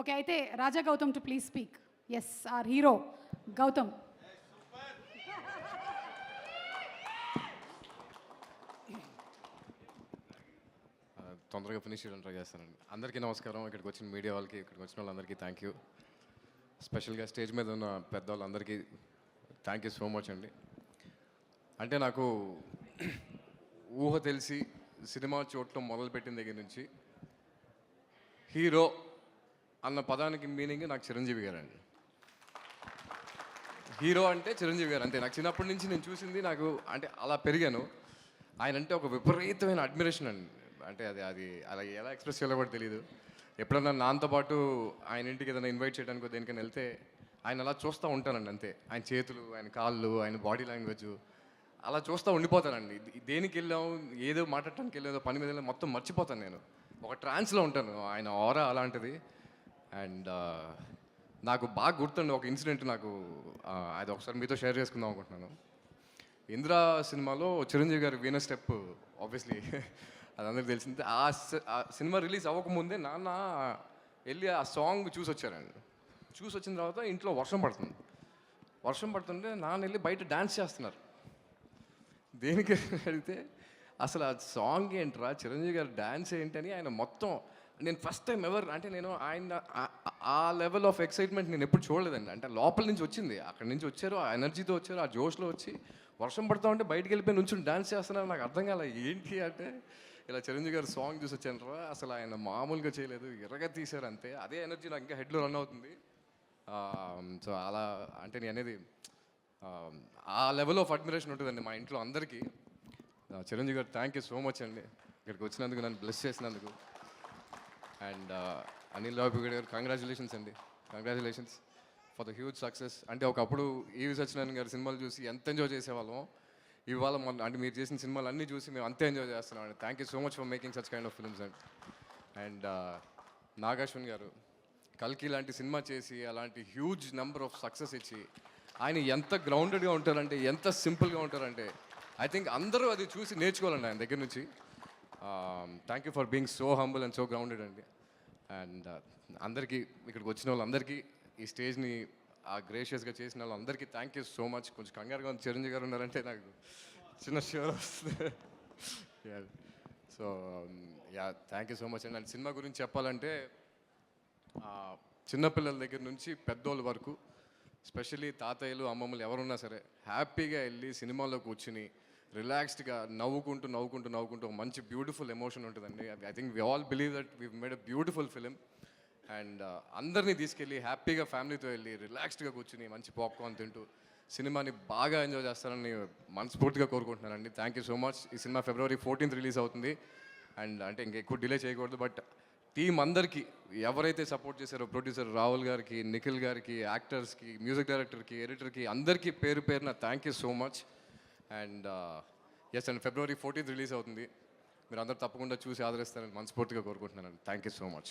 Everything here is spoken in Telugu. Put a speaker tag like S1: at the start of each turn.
S1: ఓకే అయితే Raja Gautam to please speak. S R hero Gautam.
S2: Uh, తొందరగా ఫినిష్ చేయడం ట్రై చేస్తానండి. అందరికీ నమస్కారం. ఇక్కడికి వచ్చిన మీడియా వాళ్ళకి ఇక్కడికి వచ్చిన వాళ్ళందరికీ థ్యాంక్ యూ స్పెషల్గా స్టేజ్ మీద ఉన్న పెద్ద వాళ్ళందరికీ థ్యాంక్ యూ సో మచ్ అండి. అంటే నాకు ఊహ తెలిసి సినిమా చూడటం మొదలుపెట్టిన దగ్గర నుంచి హీరో అన్న పదానికి మీనింగ్ నాకు చిరంజీవి గారు అండి. హీరో అంటే చిరంజీవి గారు అంతే. నాకు చిన్నప్పటి నుంచి నేను చూసింది నాకు అంటే అలా పెరిగాను. ఆయన అంటే ఒక విపరీతమైన అడ్మిరేషన్ అండి. అంటే అది అది అలా ఎలా ఎక్స్ప్రెస్ చేయాలో కూడా తెలియదు ఎప్పుడన్నా నాతో పాటు ఆయన ఇంటికి ఏదైనా ఇన్వైట్ చేయడానికి దేనికైనా వెళ్తే ఆయన అలా చూస్తూ ఉంటానండి అంతే. ఆయన చేతులు ఆయన కాళ్ళు ఆయన బాడీ లాంగ్వేజ్ అలా చూస్తూ ఉండిపోతానండి. దేనికి వెళ్ళాం ఏదో మాట్లాడటానికి వెళ్ళేదో పని మీద వెళ్ళాం మొత్తం మర్చిపోతాను నేను. ఒక ట్రాన్స్లో ఉంటాను. ఆయన ఆరా అలాంటిది. అండ్ నాకు బాగా గుర్తుండే ఒక ఇన్సిడెంట్ నాకు అది ఒకసారి మీతో షేర్ చేసుకుందాం అనుకుంటున్నాను. ఇందిరా సినిమాలో చిరంజీవి గారి వీణ స్టెప్ ఆబ్వియస్లీ అది అందరికి తెలిసింది. ఆ ఆ సినిమా రిలీజ్ అవ్వకముందే నాన్న వెళ్ళి ఆ సాంగ్ చూసి వచ్చారండి చూసి వచ్చిన తర్వాత ఇంట్లో వర్షం పడుతుంది. వర్షం పడుతుంటే నాన్న వెళ్ళి బయట డ్యాన్స్ చేస్తున్నారు. దేనికి అడిగితే అసలు ఆ సాంగ్ ఏంట్రా? చిరంజీవి గారి డ్యాన్స్ ఏంటని ఆయన మొత్తం నేను ఫస్ట్ టైం ఎవరు అంటే నేను ఆయన ఆ- లెవెల్ ఆఫ్ ఎక్సైట్మెంట్ నేను ఎప్పుడు చూడలేదండి. అంటే లోపల నుంచి వచ్చింది. అక్కడి నుంచి వచ్చారు ఆ ఎనర్జీతో వచ్చారు ఆ జోష్లో వచ్చి వర్షం పడతా ఉంటే బయటికి వెళ్ళిపోయి నుంచి డాన్స్ చేస్తున్నారు నాకు అర్థం కాలే ఏంటి అంటే ఇలా చిరంజీవి గారు సాంగ్ చూసి వచ్చాను రా అసలు ఆయన మామూలుగా చేయలేదు ఎర్రగా తీశారు అంతే. అదే ఎనర్జీ నాకు ఇంకా హెడ్లో రన్ అవుతుంది. సో అలా అంటే నేను అనేది ఆ, లెవెల్ ఆఫ్ అడ్మిరేషన్ ఉంటుందండి మా ఇంట్లో అందరికీ. చిరంజీవి గారు థ్యాంక్ యూ సో మచ్ అండి. ఇక్కడికి వచ్చినందుకు నన్ను బ్లెస్ చేసినందుకు. అండ్ అనిల్ రావుపూడి గారు కంగ్రాచులేషన్స్ అండి. Congratulations for the huge success అంటే ఒకప్పుడు ఈవి సత్యనారాయణ గారి సినిమాలు చూసి ఎంత ఎంజాయ్ చేసేవాళ్ళం ఇవాళ మొన్న అంటే మీరు చేసిన సినిమాలు అన్నీ చూసి మేము అంతే ఎంజాయ్ చేస్తున్నాం అండి. Thank you so much for making such kind of films and and Nag Ashwin గారు కల్కి లాంటి సినిమా చేసి అలాంటి హ్యూజ్ నెంబర్ ఆఫ్ సక్సెస్ ఇచ్చి ఆయన ఎంత గ్రౌండెడ్గా ఉంటారంటే ఎంత సింపుల్గా ఉంటారంటే ఐ థింక్ అందరూ అది చూసి నేర్చుకోవాలండి ఆయన దగ్గర నుంచి. Thank you for being so humble and so grounded అండి అండ్ అందరికీ ఇక్కడికి వచ్చిన వాళ్ళందరికీ ఈ స్టేజ్ని ఆ గ్రేషియస్గా చేసిన వాళ్ళందరికీ థ్యాంక్ యూ సో మచ్ కొంచెం కంగారుగా ఉంది. చిరంజీవి గారు ఉన్నారంటే నాకు చిన్న షూర్ వస్తుంది. So ya thank you so much అండి అండ్ సినిమా గురించి చెప్పాలంటే చిన్నపిల్లల దగ్గర నుంచి పెద్దోళ్ళ వరకు స్పెషల్లీ తాతయ్యలు అమ్మమ్మలు ఎవరున్నా సరే హ్యాపీగా వెళ్ళి సినిమాలో కూర్చుని రిలాక్స్డ్గా నవ్వుకుంటూ నవ్వుకుంటూ నవ్వుకుంటూ ఒక మంచి బ్యూటిఫుల్ ఎమోషన్ ఉంటుందండి. I think we all believe that we made a beautiful film. And uh, అందరినీ తీసుకెళ్ళి హ్యాపీగా ఫ్యామిలీతో వెళ్ళి రిలాక్స్డ్గా కూర్చుని మంచి పాప్కార్న్ తింటూ సినిమాని బాగా ఎంజాయ్ చేస్తారని మనస్ఫూర్తిగా కోరుకుంటున్నానండి. థ్యాంక్ యూ సో మచ్ ఈ సినిమా ఫిబ్రవరి ఫోర్టీన్త్ రిలీజ్ అవుతుంది. అండ్ అంటే ఇంక ఎక్కువ డిలే చేయకూడదు. బట్ టీం అందరికీ ఎవరైతే సపోర్ట్ చేశారో ప్రొడ్యూసర్ రాహుల్ గారికి నిఖిల్ గారికి యాక్టర్స్కి మ్యూజిక్ డైరెక్టర్కి ఎడిటర్కి అందరికీ పేరు పేరున thank you so much and yes and February fourteenth release అవుతుంది. మీరు అందరూ తప్పకుండా చూసి ఆదరిస్తారని మనస్ఫూర్తిగా కోరుకుంటున్నాను థ్యాంక్ యూ సో మచ్